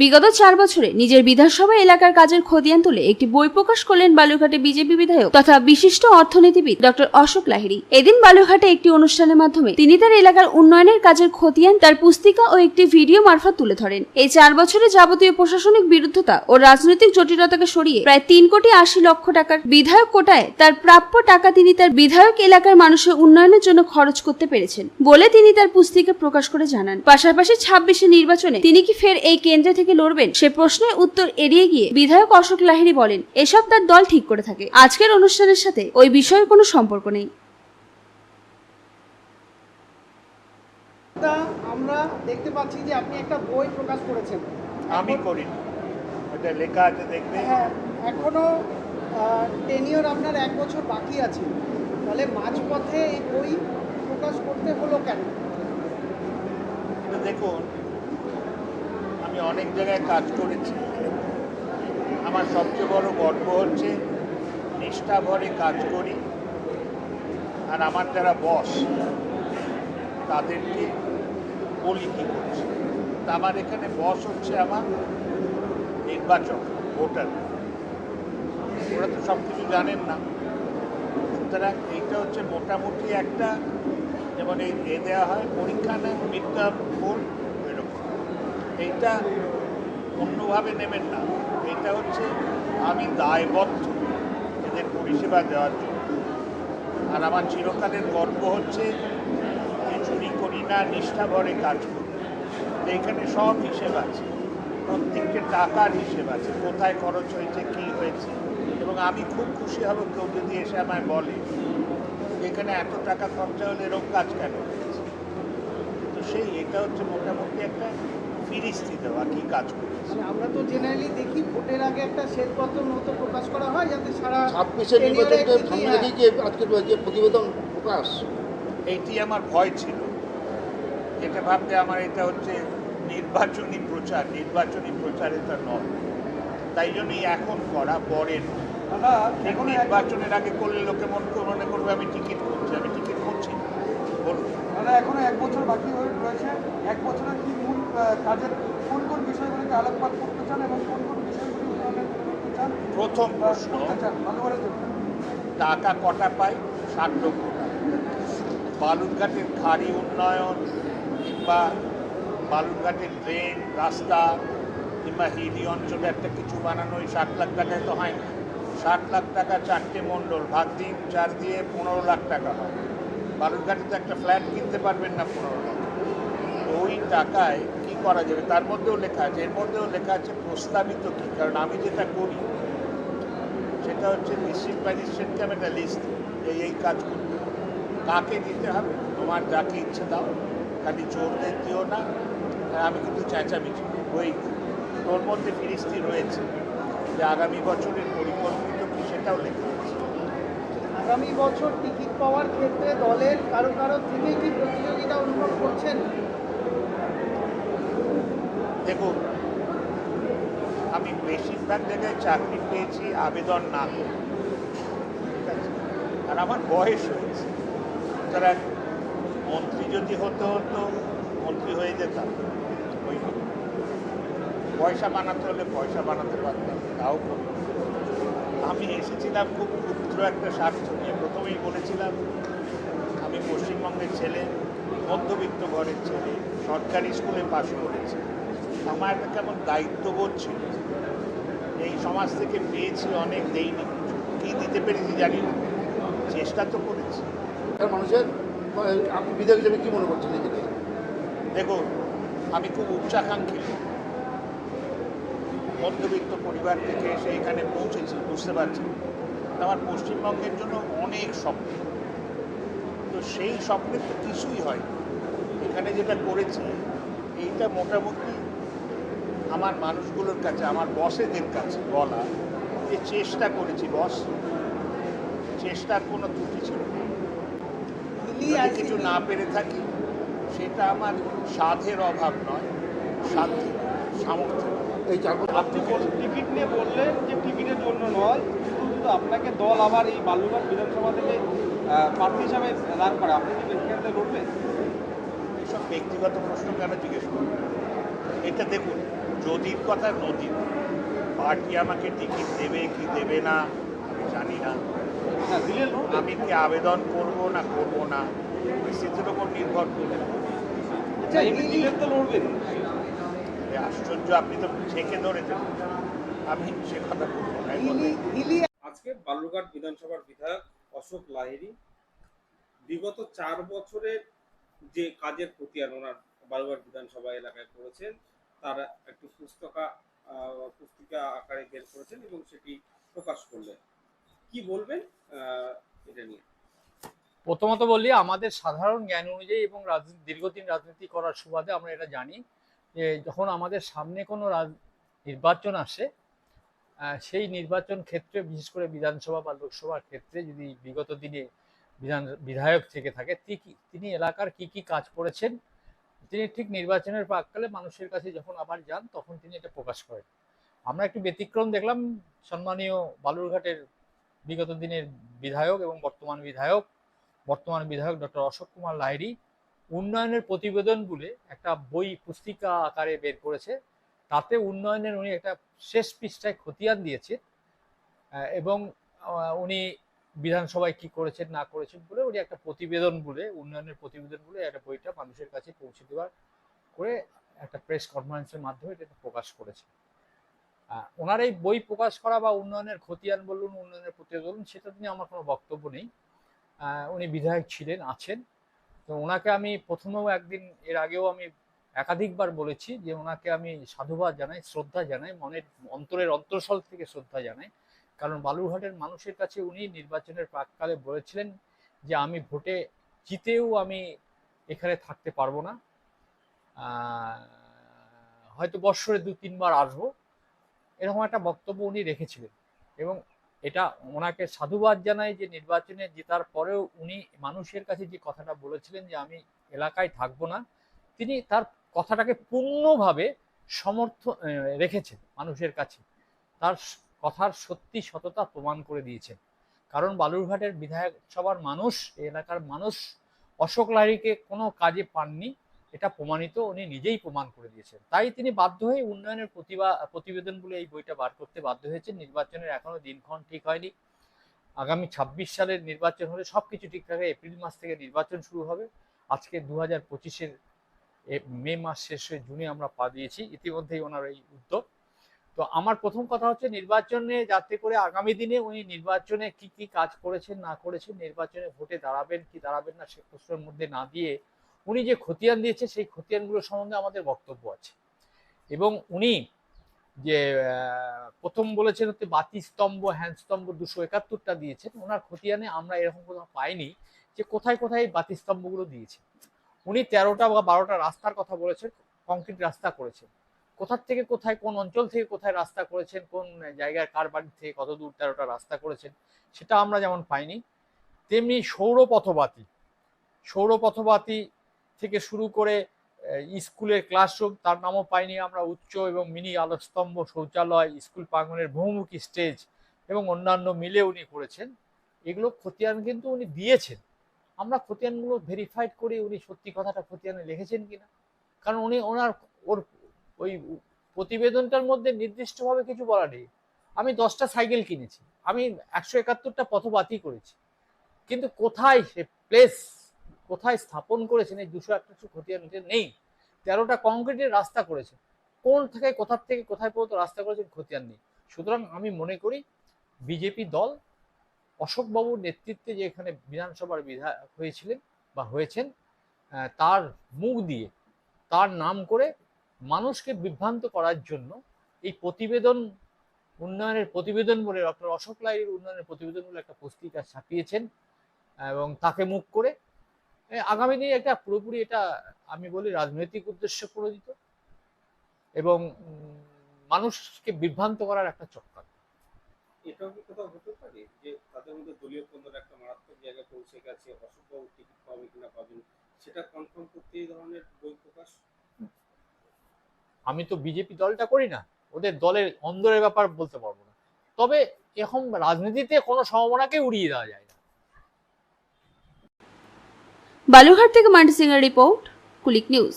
বিগত চার বছরে নিজের বিধানসভা এলাকার কাজের খতিয়ান তুলে একটি বই প্রকাশ করলেন বালুরঘাটে বিজেপি বিধায়ক তথা বিশিষ্ট অর্থনীতিবিদ ডক্টর অশোক লাহিড়ী। এদিন বালুরঘাটে একটি অনুষ্ঠানের মাধ্যমে তিনি তার এলাকার উন্নয়নের কাজের খতিয়ান, তার পুস্তিকা ও একটি ভিডিও মারফত তুলে ধরেন। এই চার বছরে যাবতীয় প্রশাসনিক বিরুদ্ধতা ও রাজনৈতিক জটিলতাকে সরিয়ে প্রায় তিন কোটি আশি লক্ষ টাকার বিধায়ক কোটায় তার প্রাপ্য টাকা তিনি তার বিধায়ক এলাকার মানুষের উন্নয়নের জন্য খরচ করতে পেরেছেন বলে তিনি তার পুস্তিকা প্রকাশ করে জানান। পাশাপাশি ছাব্বিশে নির্বাচনে তিনি কি ফের এই কেন্দ্রে থেকে লড়বেন? সে প্রশ্নের উত্তর এড়িয়ে গিয়ে বিধায়ক অশোক লাহিড়ী বলেন এসব তার দল ঠিক করে থাকে। আজকের অনুষ্ঠানের সাথে ওই বিষয়ের কোনো সম্পর্ক নেই। আমরা দেখতে পাচ্ছি যে আপনি একটা বই প্রকাশ করেছেন। আমি এখন- করিনি। ওটা লেখা আছে দেখবে। হ্যাঁ এখনও টেনিয়র আপনার এক বছর বাকি আছে। তাহলে মাঝপথে এই বই প্রকাশ করতে হলো কেন? দেখুন অনেক জায়গায় কাজ করেছি। আমার সবচেয়ে বড় গর্ব হচ্ছে, নিষ্ঠা ভরে কাজ করি। আর আমার যারা বস, তাদেরকে বলি কী করছি? তা আমার এখানে বস হচ্ছে আমার নির্বাচক, ভোটার। ওরা তো সব কিছু জানেন না। সুতরাং এইটা হচ্ছে মোটামুটি একটা, যেমন এই দেওয়া হয়, পরীক্ষা নেয় মিড এরকম এইটা অন্যভাবে নেবেন না। এটা হচ্ছে আমি দায়বদ্ধ এদের পরিষেবা দেওয়ার জন্য। আর আমার চিরকালের গর্ব হচ্ছে যে চুরি করি না, নিষ্ঠা ভরে কাজ করি। তো এখানে সব হিসেব আছে প্রত্যেকটা টাকার হিসেব আছে, কোথায় খরচ হয়েছে, কী হয়েছে। এবং আমি খুব খুশি হব কেউ যদি এসে আমায় বলে এখানে এত টাকা খরচা হলে এরকম কাজ কেন হয়েছে। তো সেই, এটা হচ্ছে মোটামুটি একটা ফিরিস্তি দেওয়া কী কাজ করেছে? মানে আমরা তো জেনারেলি দেখি ভোটের আগে একটা শ্বেতপত্র মতো প্রকাশ করা হয় যাতে সারা ছাব্বিশের নির্বাচনকে সামনে হ্যাঁ। রেখেই কি যে প্রতিবেদন প্রকাশ। এইটি আমার ভয় ছিল। যেটা ভাবতে আমার এটা হচ্ছে নির্বাচনী প্রচার। নির্বাচনী প্রচার এটা নয়। তাই জন্যই এখন করা পরে নয়। ঠিক নির্বাচনের আগে করলে লোকে মন করে- মনে করবে আমি টিকিট করছি আমি টিকিট করছি। না। বলুন। দাদা এখনও এক বছর বাকি হয়ে রয়েছে। এক বছরের কি কাজের কোন কোন বিষয়গুলিকে আলোকপাত করতে চান এবং কোন কোন বিষয়গুলি উন্নয়নের করতে চান প্রথম প্রশ্ন। টাকা কটা পাই ষাট লক্ষ বালুরঘাটের খাড়ি উন্নয়ন কিংবা বালুরঘাটের ড্রেন রাস্তা কিংবা হিলি অঞ্চলে একটা কিছু বানানো ওই ষাট লাখ টাকায় তো হয় না। ষাট লাখ টাকা চারটে মণ্ডল ভাগ দিন চার দিয়ে পনেরো লাখ টাকা হয়। বালুরঘাটে তো একটা ফ্ল্যাট কিনতে পারবেন না পনেরো লাখ। ওই টাকায় করা যাবে। তার মধ্যেও লেখা আছে, এর মধ্যেও লেখা আছে প্রস্তাবিত কী? কারণ আমি যেটা করি, সেটা হচ্ছে ডিস্ট্রিক্ট ম্যাজিস্ট্রেটকে আমি একটা লিস্ট এই এই কাজ করবে কাকে দিতে হবে? তোমার যাকে ইচ্ছে দাও। খালি চোরদের দিও না। আমি কিন্তু চেঁচামেচি ওই তোর মধ্যে ফিরিস্তি রয়েছে যে আগামী বছরের পরিকল্পিত কি সেটাও লেখা আছে। আগামী বছর টিকিট পাওয়ার ক্ষেত্রে দলের কারও কারও থেকে কি প্রতিযোগিতা অনুভব করছেন? দেখুন, আমি বেশিরভাগ জায়গায় চাকরি পেয়েছি, আবেদন না করে। ঠিক আছে? আর আমার বয়স হয়েছে। সুতরাং মন্ত্রী যদি হতে হতো, মন্ত্রী হয়ে যেতাম। ওই পয়সা বানাতে হলে পয়সা বানাতে পারতাম, তাও আমি এসেছিলাম খুব ক্ষুদ্র একটা স্বার্থ নিয়ে, প্রথমেই বলেছিলাম, আমি পশ্চিমবঙ্গের ছেলে, মধ্যবিত্ত ঘরের ছেলে, সরকারি স্কুলে পাশ করেছি। আমার একটা কেমন দায়িত্ববোধ ছিল? এই সমাজ থেকে পেয়েছি অনেক দেইনি। কী দিতে পেরেছি জানি না। চেষ্টা তো করেছি। মানুষের আহ, আপনি বিধায়ক হিসেবে কি মনে করছেন নিজেকে দেখুন আমি খুব উচ্চাকাঙ্ক্ষী মধ্যবিত্ত পরিবার থেকে এসে এখানে পৌঁছেছি বুঝতে পারছি আমার পশ্চিমবঙ্গের জন্য অনেক স্বপ্ন। তো সেই স্বপ্নের তো কিছুই হয় এখানে যেটা করেছি এইটা মোটামুটি আমার মানুষগুলোর কাছে আমার বসেদের কাছে বলা যে চেষ্টা করেছি বস। চেষ্টার কোনো ত্রুটি ছিল না। আর কিছু না পেরে থাকি সেটা আমার সাধের অভাব নয় সাধ্য সামর্থ্য এই আপনি টিকিট নিয়ে বললেন যে টিকিটের জন্য নয় কিন্তু কিন্তু আপনাকে দল আবার এই বালুরঘাট বিধানসভা থেকে প্রার্থী হিসাবে দাঁড় করে আপনি কি লড়বেন? এইসব ব্যক্তিগত প্রশ্ন কেন জিজ্ঞেস করবেন? এটা দেখুন যদির কথা নদী পার্টি আমাকে টিকিট দেবে কি দেবে না আমি জানি না। না দিলে লড়বেন। আমি কি আবেদন করব না করব না পরিস্থিতির উপর নির্ভর করবে আচ্ছা আশ্চর্য আপনি তো ঠেকে ধরেছেন। আমি সে কথা বলব না আজকে বালুরঘাট বিধানসভার বিধায়ক অশোক লাহিড়ী বিগত চার বছরের যে কাজের খতিয়ান ওনার বালুরঘাট বিধানসভা এলাকায় করেছেন, তার একটি পুস্তকা পুস্তিকা আকারে বের করেছেন এবং সেটি প্রকাশ করলেন। কি বলবেন এটা নিয়ে? প্রথমত বলি, আমাদের সাধারণ জ্ঞান অনুযায়ী এবং রাজনীতি, দীর্ঘদিন রাজনীতি করার সুবাদে আমরা এটা জানি যে, যখন আমাদের সামনে কোনো নির্বাচন আসে সেই নির্বাচন ক্ষেত্রে, বিশেষ করে বিধানসভা বা লোকসভার ক্ষেত্রে যদি বিগত দিনে বিধান, বিধায়ক থেকে থাকে তিনি এলাকার কি কি কাজ করেছেন তিনি ঠিক নির্বাচনের প্রাককালে মানুষের কাছে যখন আবার যান, তখন তিনি এটা প্রকাশ করেন। আমরা একটু ব্যতিক্রম দেখলাম সম্মানীয় বালুরঘাটের বিগত দিনের বিধায়ক এবং বর্তমান বিধায়ক বর্তমান বিধায়ক ডক্টর অশোক কুমার লাহিড়ী। উন্নয়নের প্রতিবেদন বলে একটা বই পুস্তিকা আকারে বের করেছে। তাতে উন্নয়নের উনি একটা শেষ পৃষ্ঠায় খতিয়ান দিয়েছে। এবং উনি বিধানসভায় কি করেছেন, না করেছেন বলে উনি একটা প্রতিবেদন বলে, উন্নয়নের প্রতিবেদন বলে একটা বইটা মানুষের কাছে পৌঁছে দেওয়ার করে একটা প্রেস কনফারেন্সের মাধ্যমে এটা প্রকাশ করেছে ওনার এই বই প্রকাশ করা বা উন্নয়নের খতিয়ান বলুন, উন্নয়নের প্রতিবেদন, সেটা নিয়ে আমার কোনো বক্তব্য নেই। উনি বিধায়ক ছিলেন, আছেন। তো ওনাকে আমি প্রথমেও একদিন, এর আগেও আমি একাধিকবার বলেছি যে ওনাকে আমি সাধুবাদ জানাই, শ্রদ্ধা জানাই, মনের অন্তরের অন্তরস্থল থেকে শ্রদ্ধা জানাই। কারণ বালুরঘাটের মানুষের কাছে উনি নির্বাচনের প্রাককালে বলেছিলেন যে আমি ভোটে জিতেও আমি এখানে থাকতে পারব না। হয়তো বৎসরে দু তিনবার আসব। এরকম একটা বক্তব্য উনি রেখেছিলেন এবং এটা ওনাকে সাধুবাদ জানাই যে নির্বাচনে জেতার পরেও উনি মানুষের কাছে যে কথাটা বলেছিলেন যে আমি এলাকায় থাকব না, তিনি তার কথাটাকে পূর্ণভাবে সমর্থ রেখেছেন মানুষের কাছে। তার কথার সত্যি সততা প্রমাণ করে দিয়েছেন কারণ বালুরঘাটের বিধায়ক সভার মানুষ এলাকার মানুষ অশোক লাহিড়ীকে কোনো কাজে পাননি, এটা প্রমাণিত, উনি নিজেই প্রমাণ করে দিয়েছেন। তাই তিনি বাধ্য হয়ে উন্নয়নের প্রতিভা বলে এই বইটা বার করতে বাধ্য হয়েছেন। নির্বাচনের এখনও দিনক্ষণ ঠিক হয়নি। আগামী ছাব্বিশ সালের নির্বাচন হলে সব কিছু ঠিক থাকে এপ্রিল মাস থেকে নির্বাচন শুরু হবে। আজকে দু হাজার পঁচিশের মে মাস শেষ হয়ে জুনে আমরা পা দিয়েছি। ইতিমধ্যেই ওনার এই উদ্যোগ। তো আমার প্রথম কথা হচ্ছে নির্বাচনে যাতে করে আগামী দিনে উনি নির্বাচনে কি কি কাজ করেছেন, না করেছেন, নির্বাচনে ভোটে দাঁড়াবেন, কি দাঁড়াবেন না সে প্রশ্নের মধ্যে না দিয়ে উনি যে খতিয়ান দিয়েছে সেই খতিয়ানগুলো সম্বন্ধে আমাদের বক্তব্য আছে। এবং উনি যে প্রথম বলেছেন হচ্ছে বাতি স্তম্ভ হ্যান্ড স্তম্ভ দুশো একাত্তরটা দিয়েছেন, ওনার খতিয়ানে আমরা এরকম কোথাও পাইনি যে কোথায় কোথায় এই বাতি স্তম্ভগুলো দিয়েছে উনি তেরোটা বা বারোটা রাস্তার কথা বলেছেন, কংক্রিট রাস্তা করেছেন। কোথার থেকে কোথায়, কোন অঞ্চল থেকে কোথায় রাস্তা করেছেন, কোন জায়গায় কার বাড়ি থেকে কত দূর তেরোটা রাস্তা করেছেন, সেটা আমরা যেমন পাইনি। তেমনি সৌরপথবাতি সৌরপথবাতি থেকে শুরু করে স্কুলের ক্লাসরুম, তার নামও পাইনি আমরা, উচ্চ এবং মিনি আলোকস্তম্ভ শৌচালয়, স্কুল প্রাঙ্গনের বহুমুখী স্টেজ এবং অন্যান্য মিলে উনি করেছেন। এগুলো খতিয়ান কিন্তু উনি দিয়েছেন। আমরা খতিয়ানগুলো ভেরিফাইড করি, উনি সত্যি কথাটা খতিয়ানে লিখেছেন কিনা। কারণ উনি ওনার ওর ওই প্রতিবেদনটার মধ্যে নির্দিষ্টভাবে কিছু বলা নেই। আমি দশটা সাইকেল কিনেছি। আমি একশো একাত্তরটা পথবাতি করেছি। কিন্তু কোথায় সে প্লেস কোথায় স্থাপন করেছেন? এই দুশো একটা খতিয়ান নেই। তেরোটা কংক্রিটের রাস্তা করেছেন। কোন থেকে, কোথার থেকে, কোথায় পর্যন্ত রাস্তা করেছেন খতিয়ান নেই। সুতরাং আমি মনে করি বিজেপি দল, অশোকবাবুর নেতৃত্বে যে এখানে বিধানসভার বিধায়ক হয়েছিলেন বা হয়েছেন তার মুখ দিয়ে, তার নাম করে মানুষকে বিভ্রান্ত করার জন্য এই প্রতিবেদন উন্নয়নের প্রতিবেদন বলে ডক্টর অশোক লাইয়ের উন্নয়নের প্রতিবেদন বলে একটা পুস্তিকা ছাপিয়েছেন এবং তাকে মুখ করে আগামী দিনে একটা পুরোপুরি এটা আমি বলি রাজনৈতিক উদ্দেশ্য প্রণোদিত এবং মানুষকে বিভ্রান্ত করার একটা চক্কর। এটাও কি কোথাও হতে পারে যে তাদের মধ্যে দলীয় একটা মারাত্মক জায়গায় পৌঁছে গেছে পাবে সেটা আমি তো বিজেপি দলটা করি না, ওদের দলের অন্দরের ব্যাপার বলতে পারব না। তবে এখন রাজনীতিতে কোনো সম্ভাবনাকে উড়িয়ে দেওয়া যায় না। বালুঘাট থেকে মান্টি এর রিপোর্ট, কুলিক নিউজ।